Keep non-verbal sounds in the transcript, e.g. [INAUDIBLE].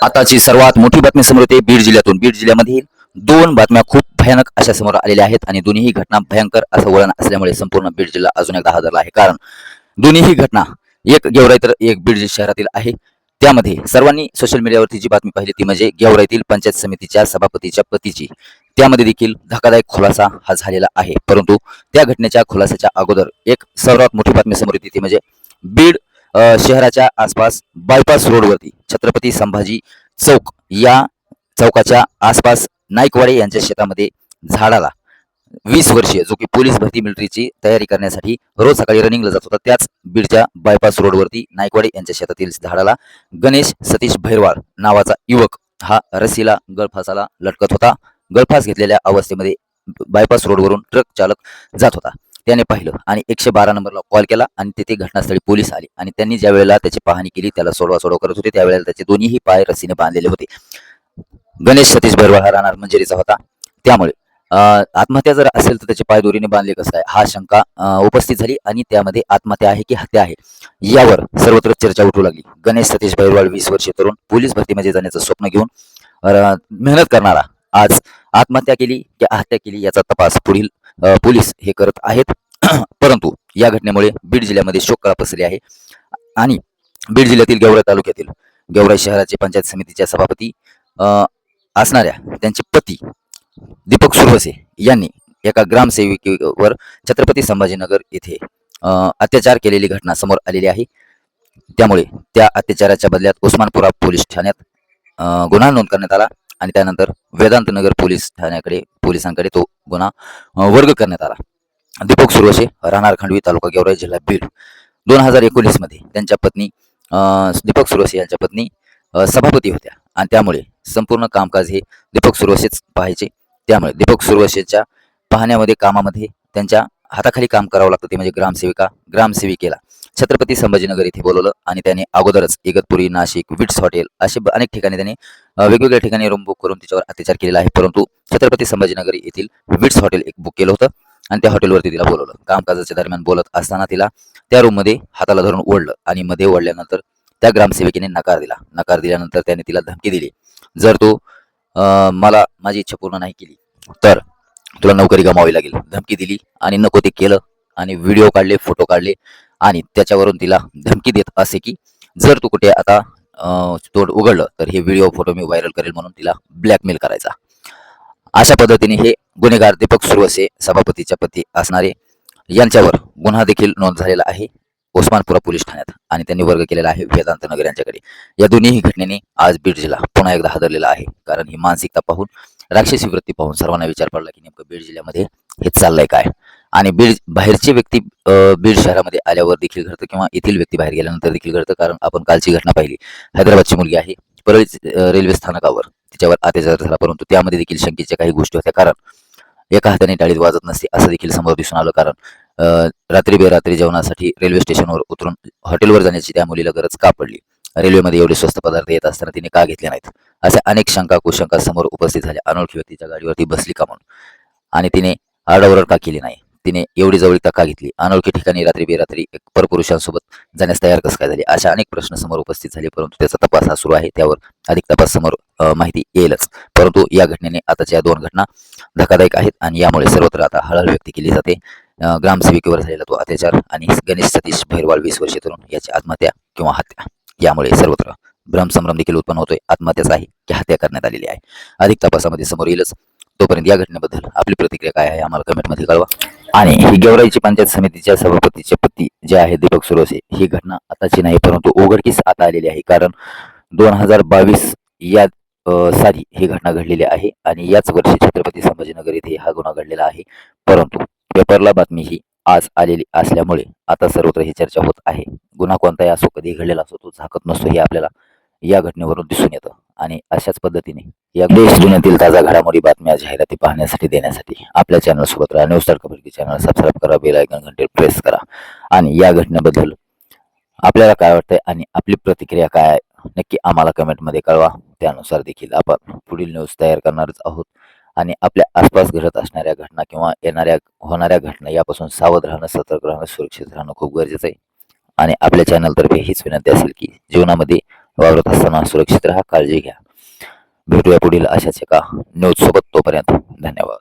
आताची सर्वात मोठी बातमी समोर येते. बीड जिल्ह्यातून. बीड जिल्ह्यामधील दोन बातम्या खूप भयानक अशा समोर आलेल्या आहेत आणि दोन्ही घटना भयंकर असं वळण असल्यामुळे संपूर्ण बीड जिल्हा अजून एकदा हादरला आहे. कारण दोन्हीही घटना एक गेवराई तर एक बीड शहरातील आहे. त्यामध्ये सर्वांनी सोशल मीडियावरती जी बातमी पाहिली ती म्हणजे गेवराईतील पंचायत समितीच्या सभापतीच्या पतीची. त्यामध्ये देखील धक्कादायक खुलासा हा झालेला आहे. परंतु त्या घटनेच्या खुलासाच्या अगोदर एक सर्वात मोठी बातमी समोर येते ती म्हणजे बीड शहराच्या आसपास बायपास रोडवरती छत्रपती संभाजी चौक या चौकाच्या आसपास नाईकवाडे यांच्या शेतामध्ये झाडाला वीस वर्षीय जो की पोलीस भरती मिलिटरीची तयारी करण्यासाठी रोज सकाळी रनिंगला जात होता त्याच बीडच्या बायपास रोडवरती नाईकवाडे यांच्या शेतातील झाडाला गणेश सतीश भैरवाळ नावाचा युवक हा रस्सीला गळफासाला लटकत होता. गळफास घेतलेल्या अवस्थेमध्ये बायपास रोडवरून ट्रक चालक जात होता. त्याने पाहिलं आणि एकशे बारा नंबरला कॉल केला आणि तिथे घटनास्थळी पोलीस आले. आणि त्यांनी ज्या वेळेला त्याची पाहणी केली त्याला सोडवा सोडवा करत होते. त्यावेळेला त्याचे दोन्हीही पाय रस्सीने बांधलेले होते. गणेश सतीश भैरवाळ हा राहणार मंजिरीचा होता. त्यामुळे अं, आत्महत्या जर असेल तर त्याचे पाय दोरीने बांधले कसं आहे? हा शंका उपस्थित झाली आणि त्यामध्ये आत्महत्या आहे की हत्या आहे यावर सर्वत्र चर्चा उठू लागली. गणेश सतीश भैरवाळ वीस वर्षे तरुण पोलीस भरतीमध्ये जाण्याचं स्वप्न घेऊन मेहनत करणारा आज आत्महत्या केली की हत्या केली याचा तपास पुढील पोलीस हे करत आहेत. [CLEARS THROAT] परंतु या घटनेमुळे बीड जिल्ह्यामध्ये शोककळा पसरली आहे. आणि बीड जिल्ह्यातील गेवराई तालुक्यातील गेवराई शहराचे पंचायत समितीच्या सभापती असणाऱ्या त्यांचे पती दीपक सुरवसे यांनी एका ग्रामसेविकेवर छत्रपती संभाजीनगर येथे अत्याचार केलेली घटना समोर आलेली आहे. त्यामुळे त्या अत्याचाराच्या बदल्यात उस्मानपुरा पोलीस ठाण्यात गुन्हा नोंद करण्यात आला. आणि त्यानंतर वेदांतनगर पोलीस ठाण्याकडे पोलिसांकडे तो गुन्हा वर्ग करण्यात आला. दीपक सुरवसे राहणार खांडवी तालुका गेवराई जिल्हा बीड. दोन हजार एकोणीसमध्ये त्यांच्या पत्नी दीपक सुरवसे यांच्या पत्नी सभापती होत्या. आणि त्यामुळे संपूर्ण कामकाज हे दीपक सुरवसेच पाहायचे. त्यामुळे दीपक सुरवसेच्या पाहण्यामध्ये कामामध्ये त्यांच्या हाताखाली काम करावं लागतं. ते म्हणजे ग्रामसेविका ग्रामसेविकेला. छत्रपती संभाजीनगर इथे बोलवलं आणि त्याने अगोदरच इगतपुरी नाशिक विट्स हॉटेल असे अनेक ठिकाणी त्यांनी वेगवेगळ्या ठिकाणी रूम बुक करून तिच्यावर अत्याचार केलेला आहे. परंतु छत्रपती संभाजीनगर येथील विट्स हॉटेल एक बुक केलं होतं आणि त्या हॉटेलवरती तिला बोलवलं. कामकाजाच्या दरम्यान बोलत असताना तिला त्या रूममध्ये हाताला धरून ओढलं आणि मध्ये ओढल्यानंतर त्या ग्रामसेविकेने नकार दिला. नकार दिल्यानंतर त्याने तिला धमकी दिली. जर तू मला माझी इच्छा पूर्ण नाही केली तर तुला नोकरी गमावी लागेल. धमकी दिली आणि नको ते केलं आणि व्हिडिओ काढले फोटो काढले आणि त्याच्यावरून तिला धमकी देत असे की जर तू कुठे आता तोड उघडलं तर हे व्हिडिओ फोटो मी व्हायरल करेल म्हणून तिला ब्लॅकमेल करायचा. अशा पद्धतीने हे गुन्हेगार दीपक सुरवसे सभापतीच्या पती असणारे यांच्यावर गुन्हा देखील नोंद झालेला आहे. ओस्मानपुरा पोलीस ठाण्यात आणि त्यांनी वर्ग केलेला आहे वेदांत नगर यांच्याकडे. या दोन्ही घटनेने आज बीड जिल्हा पुन्हा एकदा हादरलेला आहे. कारण ही मानसिकता पाहून राक्षसी वृत्ती पाहून सर्वांना विचार पडला की नेमकं बीड जिल्ह्यामध्ये हे चाललंय काय? आणि बीड बाहेरची व्यक्ती बीड शहरामध्ये आल्यावर देखील घडतं किंवा येथील व्यक्ती बाहेर गेल्यानंतर देखील घडतं. कारण आपण कालची घटना पाहिली. हैदराबादची मुलगी आहे. परळी रेल्वे स्थानकावर. तिच्यावर अत्याचार झाला. परंतु त्यामध्ये देखील शंकेच्या काही गोष्टी होत्या. कारण एका हाताने टाळीत वाजत नसते असं देखील समोर दिसून आलं. कारण रात्री बेरात्री जेवणासाठी रेल्वे स्टेशनवर उतरून हॉटेलवर जाण्याची त्या मुलीला गरज का पडली? रेल्वेमध्ये एवढे स्वस्त पदार्थ येत असताना तिने का घेतले नाहीत? अशा अनेक शंका कुशंका समोर उपस्थित झाल्या. अनोळखी व्यक्तीच्या गाडीवरती बसली का म्हणून? आणि तिने आरडाओरड का केली नाही? तिने एवढी जवळीकता का घेतली. अनोळखी ठिकाणी रात्री बेरात्री परपुरुषांसोबत जाण्यास तयार कसं काय झाली? अशा अनेक प्रश्न समोर उपस्थित झाले परंतु त्याचा तपास हा सुरू आहे. त्यावर अधिक तपास समोर माहिती येईलच. परंतु या घटनेने आताच्या या दोन घटना धक्कादायक आहेत आणि यामुळे सर्वत्र आता हळहळ व्यक्त केली जाते. ग्रामसेविकेवर झालेला तो अत्याचार आणि गणेश सतीश भैरवाल वीस वर्षे तरुण याची आत्महत्या किंवा हत्या. यामुळे सर्वत्र भ्रमसंभ्रम देखील उत्पन्न होतोय. आत्महत्याच आहे की हत्या करण्यात आलेली आहे. अधिक तपासामध्ये समोर येईलच. तोपर्यंत या घटनेबद्दल आपली प्रतिक्रिया काय आहे? आम्हाला कमेंटमध्ये कळवा. आणि ही गेवराईची पंचायत समितीच्या सभापतीचे पती जे आहे दीपक सुरोसे ही घटना आताची नाही परंतु उघडकीस आता आलेली आहे. कारण दोन हजार बावीस या साली ही घटना घडलेली आहे आणि याच वर्षी छत्रपती संभाजीनगर येथे हा गुन्हा घडलेला आहे. परंतु पेपरला बातमी ही आज आलेली असल्यामुळे आता सर्वत्र ही चर्चा होत आहे. गुन्हा कोणताही असो कधी घडलेला असो तो झाकत नसतो हे आपल्याला या घटनेवरून दिसून येतं. आणि अशाच पद्धतीने या देश दुनियातील ताजा घडामोडी बातम्या जाहिराती पाहण्यासाठी देण्यासाठी आपल्या चॅनल सोबत राहा. न्यूज तडकापैकी चॅनल सबस्क्राईब करा बेल आयकॉन घंटे प्रेस करा. आणि या घटनेबद्दल आपल्याला काय वाटतंय आणि आपली प्रतिक्रिया काय आहे नक्की आम्हाला कमेंटमध्ये कळवा. त्यानुसार देखील आपण पुढील न्यूज तयार करणारच आहोत. आणि आपल्या आसपास घडत असणाऱ्या घटना किंवा येणाऱ्या होणाऱ्या घटना यापासून सावध राहणं सतर्क राहणं सुरक्षित राहणं खूप गरजेचं आहे. आणि आपल्या चॅनलतर्फे हीच विनंती असेल की जीवनामध्ये वावरत असताना सुरक्षित राहा काळजी घ्या. भेटूया पुढील अशाच एका न्यूजसोबत तोपर्यंत धन्यवाद.